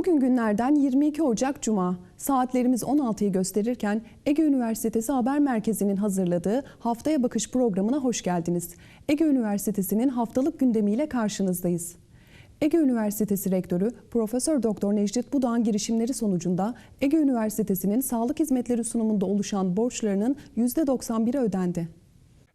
günlerden 22 Ocak Cuma. Saatlerimiz 16'yı gösterirken Ege Üniversitesi Haber Merkezi'nin hazırladığı Haftaya Bakış programına hoş geldiniz. Ege Üniversitesi'nin haftalık gündemiyle karşınızdayız. Ege Üniversitesi Rektörü Profesör Doktor Necdet Budağ'ın girişimleri sonucunda Ege Üniversitesi'nin sağlık hizmetleri sunumunda oluşan borçlarının %91'i ödendi.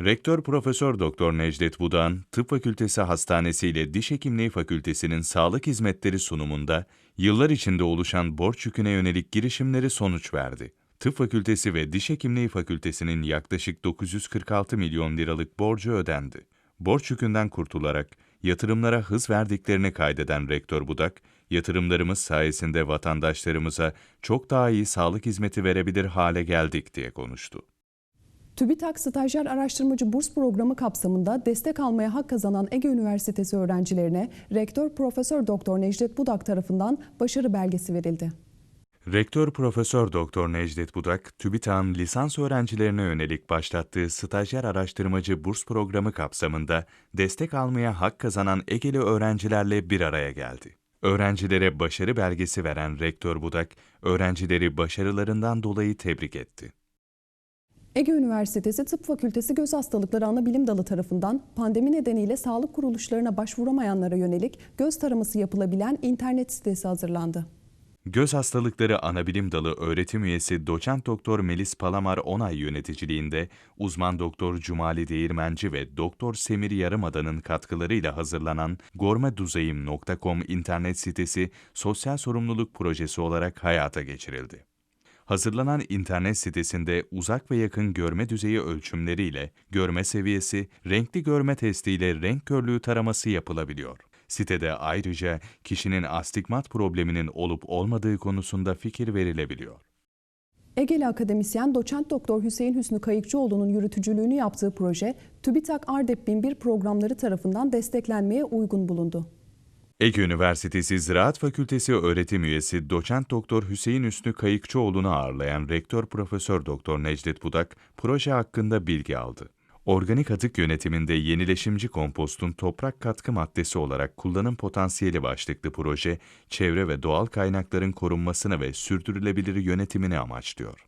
Rektör Profesör Doktor Necdet Budan, Tıp Fakültesi Hastanesi ile Diş Hekimliği Fakültesi'nin sağlık hizmetleri sunumunda yıllar içinde oluşan borç yüküne yönelik girişimleri sonuç verdi. Tıp Fakültesi ve Diş Hekimliği Fakültesi'nin yaklaşık 946 milyon liralık borcu ödendi. Borç yükünden kurtularak yatırımlara hız verdiklerini kaydeden Rektör Budak, yatırımlarımız sayesinde vatandaşlarımıza çok daha iyi sağlık hizmeti verebilir hale geldik diye konuştu. TÜBİTAK Stajyer Araştırmacı Burs Programı kapsamında destek almaya hak kazanan Ege Üniversitesi öğrencilerine Rektör Profesör Doktor Necdet Budak tarafından başarı belgesi verildi. Rektör Profesör Doktor Necdet Budak, TÜBİTAK'ın lisans öğrencilerine yönelik başlattığı stajyer araştırmacı burs programı kapsamında destek almaya hak kazanan Egeli öğrencilerle bir araya geldi. Öğrencilere başarı belgesi veren Rektör Budak, öğrencileri başarılarından dolayı tebrik etti. Ege Üniversitesi Tıp Fakültesi Göz Hastalıkları Anabilim Dalı tarafından pandemi nedeniyle sağlık kuruluşlarına başvuramayanlara yönelik göz taraması yapılabilen internet sitesi hazırlandı. Göz Hastalıkları Anabilim Dalı öğretim üyesi Doçent Doktor Melis Palamar Onay yöneticiliğinde uzman doktor Cumali Değirmenci ve Doktor Semir Yarımada'nın katkılarıyla hazırlanan gormeduzeyim.com internet sitesi sosyal sorumluluk projesi olarak hayata geçirildi. Hazırlanan internet sitesinde uzak ve yakın görme düzeyi ölçümleriyle görme seviyesi, renkli görme testiyle renk körlüğü taraması yapılabiliyor. Sitede ayrıca kişinin astigmat probleminin olup olmadığı konusunda fikir verilebiliyor. Egeli akademisyen doçent doktor Hüseyin Hüsnü Kayıkçıoğlu'nun yürütücülüğünü yaptığı proje TÜBİTAK Ardep 1001 programları tarafından desteklenmeye uygun bulundu. Ege Üniversitesi Ziraat Fakültesi öğretim üyesi doçent doktor Hüseyin Üstü Kayıkçıoğlu'nu ağırlayan rektör profesör doktor Necdet Budak proje hakkında bilgi aldı. Organik atık yönetiminde yenileşimci kompostun toprak katkı maddesi olarak kullanım potansiyeli başlıklı proje, çevre ve doğal kaynakların korunmasını ve sürdürülebilir yönetimini amaçlıyor.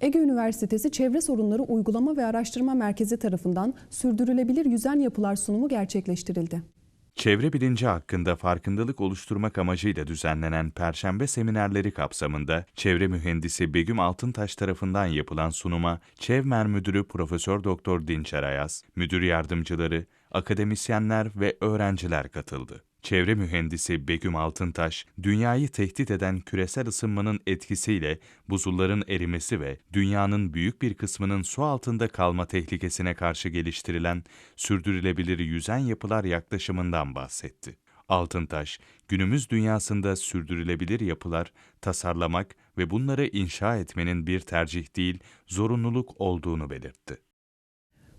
Ege Üniversitesi Çevre Sorunları Uygulama ve Araştırma Merkezi tarafından sürdürülebilir yüzen yapılar sunumu gerçekleştirildi. Çevre bilinci hakkında farkındalık oluşturmak amacıyla düzenlenen Perşembe seminerleri kapsamında çevre mühendisi Begüm Altıntaş tarafından yapılan sunuma Çevmer Müdürü Profesör Doktor Dinçer Ayaz, müdür yardımcıları, akademisyenler ve öğrenciler katıldı. Çevre mühendisi Begüm Altıntaş, dünyayı tehdit eden küresel ısınmanın etkisiyle buzulların erimesi ve dünyanın büyük bir kısmının su altında kalma tehlikesine karşı geliştirilen sürdürülebilir yüzen yapılar yaklaşımından bahsetti. Altıntaş, günümüz dünyasında sürdürülebilir yapılar tasarlamak ve bunları inşa etmenin bir tercih değil, zorunluluk olduğunu belirtti.